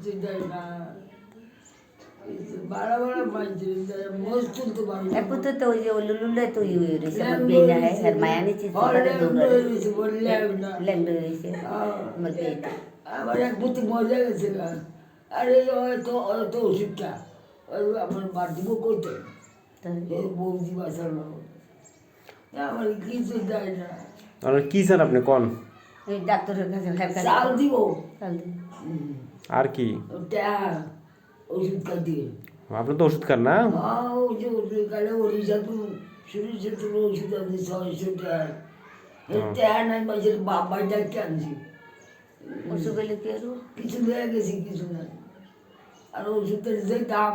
কিছু দেয় না কিছু বাড়া বাড়া মাইছে দেয় মোজ তুলতে পারি না একু তো তো ওই তো বেনা হয় হইছে আমার আমার এক পুঁতি মজা গেছে আরে হয়তো হয়তো ওষুধটা ওই আমার বাড়িব করতে বৌদি বাঁচানো আমার না কি চান আপনি কোন ওই ডাক্তারের কাছে ফের কাছে চাল দিব চাল দিন। হুম। আর কি ওটা ওষুধটা দিয়ে আপনি তো ওষুধ খান না হ্যাঁ ওই যে ওষুধ কালে ওড়িশা তো শুনেছে তো ওষুধ আছে ছয়শো টাকা টাকা নাই মাঝে বাবাই ডাক্তার আনছি ওষুধ গেলে কি আর কিছু দেয়া গেছি কিছু না আর ওষুধের যে দাম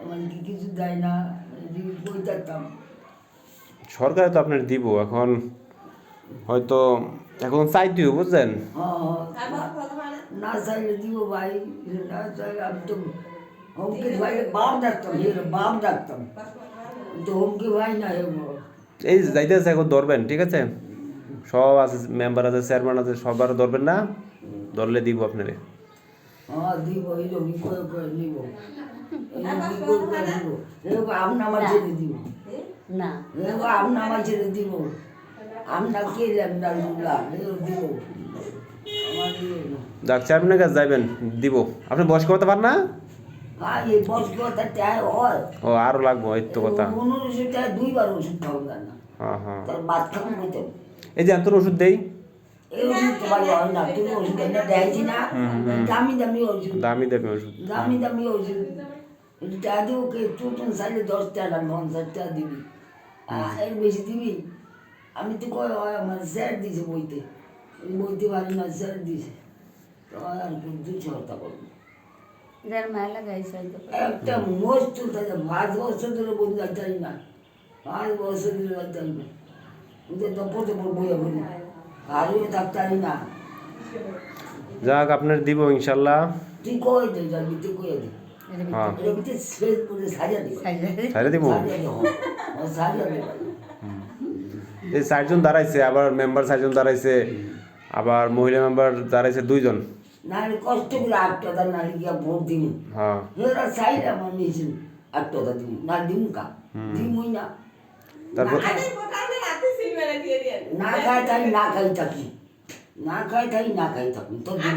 আমার কিছু দেয় না কইতাম সরকারে তো আপনার দিব এখন হয়তো এখন চাইতেও বুঝছেন? হ্যাঁ না চাইলে দিব ভাই না চাইলে আমি তো হোমকে ভাই বাপ ডাকতাম বাপ ডাকতাম। তো হোমকে ভাই না এই যাইতেছে এখন ধরবেন ঠিক আছে? সব আছে মেম্বার আছে চেয়ারম্যান আছে সবার ধরবেন না? ধরলে দিব আপনারে। হ্যাঁ দিব এই রবি করে করে নিব এই রবি করে করে নিব এরকম আম নামা ছেড়ে দিব না। এরকম আম ছেড়ে দিব। আম না কে ল্যামডা লুলা এরকম দিব। আমার না। যাক চেয়ারম্যানের কাছে যাইবেন দিব। আপনি বয়স করতে পারেন না? আর হয়। ও আরও লাগবো এই তো কথা। হ্যাঁ হ্যাঁ তার এই যে এত ওষুধ দেই। এই ওষুধ তোমার না তুমি ওষুধ এনে দেয়ছি না। দামি দামি ওষুধ। দামি দেবে ওষুধ। দামি দামি ওষুধ। টা দিব কে টোটন সাইলে দশ টাকা পঞ্চাশ টাকা দিবি। আর এর বেশি দিবি? আমি তো কয় আমার স্যার দিছে বইতে। বইতে পারি না স্যার দিছে। তো আর দুশো হতা করব। একটা তুলতে যায় পাঁচ বছর ধরে বই যাই না পাঁচ বছর ধরে যাই না। ওদের দপতে বইয়া বলি আরও ডাক্তারি না। যাক আপনার দিব ইনশাল্লাহ। তুই কই দে যাবি তুই কই দে? হ্যাঁ। দিব। এই চারজন দাঁড়াইছে আবার মেম্বার চারজন দাঁড়াইছে আবার মহিলা মেম্বার দাঁড়াইছে দুইজন। নাহলে কষ্ট করে আট টাকা না গিয়া ভোট দিন হ্যাঁ। এরা চাইলে আট টাকা দিন না দিন কা? দিমই না। তারপর? না খাই তাই না খাই থাকি। না খাই তাই না খাই থাকি তো দিন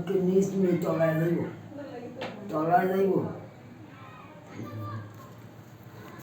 চাপ দিন ওকে নিচ নিয়ে তলায় যাইব তলায় যাইব